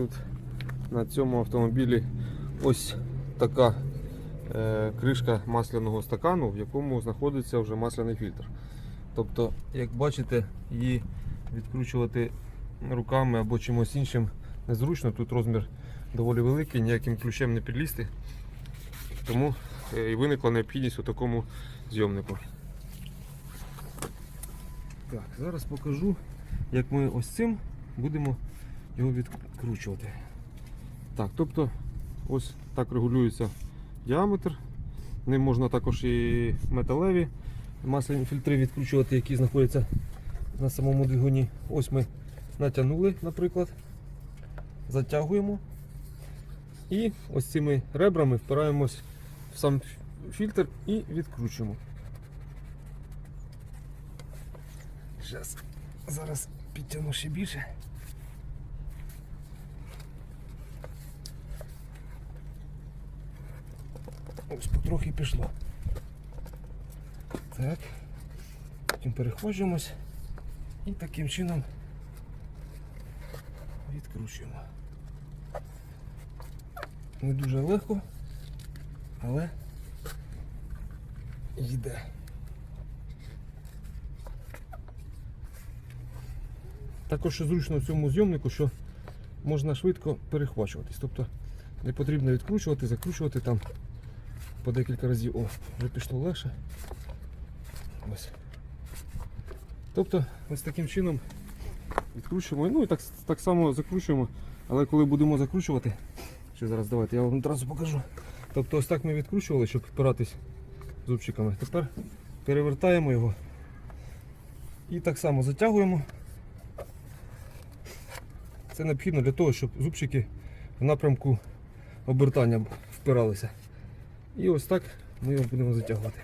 тут на цьому автомобілі ось така е, кришка масляного стакану, в якому знаходиться вже масляний фільтр. Тобто, як бачите, її відкручувати руками або чимось іншим незручно. Тут розмір доволі великий, ніяким ключем не підлізти. Тому е, і виникла необхідність у такому зйомнику. Так, зараз покажу, як ми ось цим будемо його відкручувати. Так, тобто ось так регулюється діаметр. Ним можна також і металеві масляні фільтри відкручувати, які знаходяться на самому двигуні. Ось ми натягнули, наприклад, затягуємо і ось цими ребрами впираємось в сам фільтр і відкручуємо. Зараз, підтягну ще більше. Ось потрохи пішло. Так. Потім переходжуємось і таким чином відкручуємо. Не дуже легко, але йде. Також зручно в цьому зйомнику, що можна швидко перехвачуватись. Тобто не потрібно відкручувати, закручувати там по декілька разів. О, вже пішло легше. Ось. Тобто ось таким чином відкручуємо. Ну і так, так само закручуємо. Але коли будемо закручувати, що зараз давайте, я вам одразу покажу. Тобто ось так ми відкручували, щоб впиратись зубчиками. Тепер перевертаємо його і так само затягуємо. Це необхідно для того, щоб зубчики в напрямку обертання впиралися. І ось так ми його будемо затягувати.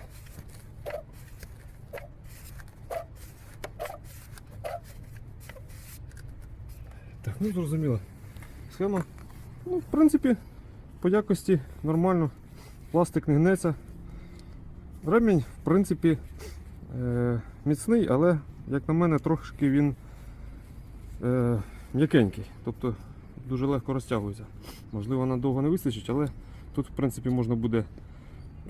Так, ну зрозуміло. Схема. Ну, в принципі, по якості нормально. Пластик не гнеться. Ремінь, в принципі, е- міцний, але, як на мене, трошки він е- м'якенький. Тобто дуже легко розтягується. Можливо, надовго не вистачить, але тут, в принципі, можна буде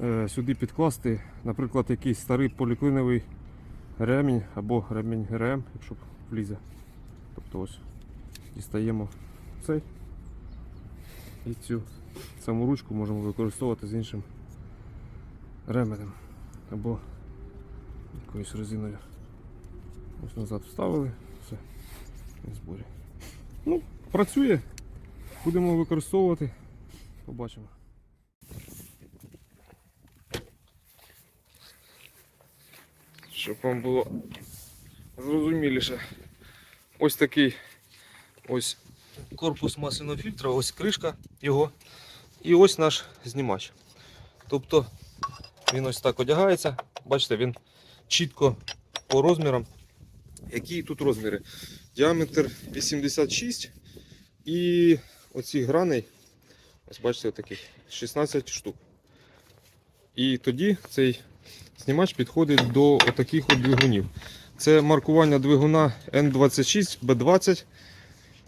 е- сюди підкласти, наприклад, якийсь старий поліклиновий ремінь або ремінь ГРМ, якщо влізе. Тобто ось дістаємо цей і цю саму ручку можемо використовувати з іншим ременем або якоюсь резиною. Ось назад вставили, все, в зборі. Ну, працює, будемо використовувати, побачимо. Щоб вам було зрозуміліше. Ось такий ось корпус масляного фільтра, ось кришка його. І ось наш знімач. Тобто він ось так одягається. Бачите, він чітко по розмірам. Які тут розміри? Діаметр 86 і оці грани, ось бачите, таких 16 штук. І тоді цей знімач підходить до отаких от двигунів. Це маркування двигуна N26B20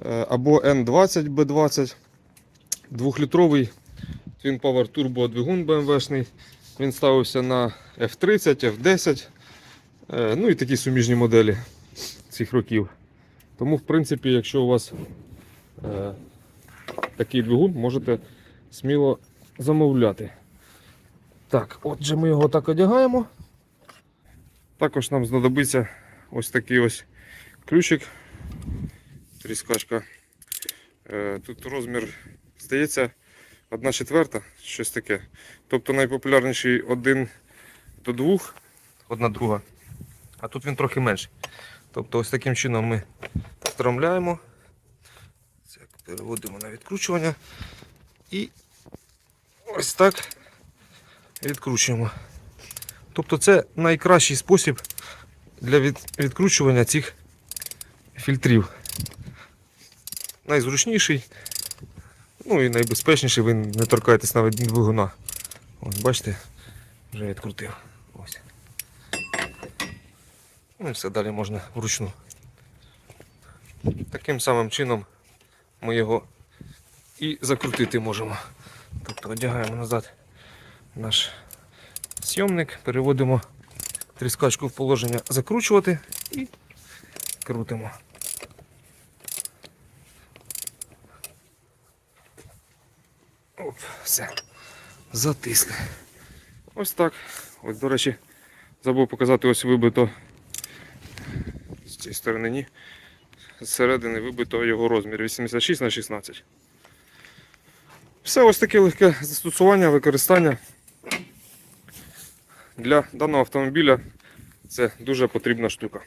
е, або N20B20. Двохлітровий Twin Power Turbo двигун BMW-шний. Він ставився на F30, F10. е, Ну і такі суміжні моделі цих років. Тому, в принципі, якщо у вас е, такий двигун, можете сміло замовляти. Так, отже, ми його так одягаємо. Також нам знадобиться ось такий ось ключик. Тріскачка. Е, Тут розмір, здається, 1 четверта, щось таке. Тобто найпопулярніший 1 до 2, одна друга. А тут він трохи менший. Тобто ось таким чином ми встромляємо. Переводимо на відкручування. І ось так відкручуємо. Тобто це найкращий спосіб для відкручування цих фільтрів. Найзручніший, ну і найбезпечніший, ви не торкаєтесь навіть двигуна. Ось, бачите, вже відкрутив. Ось. Ну і все далі можна вручну. Таким самим чином ми його і закрутити можемо. Тобто одягаємо назад наш зйомник, переводимо тріскачку в положення закручувати і крутимо. Оп, все. Затисли. Ось так. Ось, до речі, забув показати ось вибито з цієї сторони ні. Зсередини вибито його розмір 86 на 16. Все ось таке легке застосування, використання. Для даного автомобіля це дуже потрібна штука.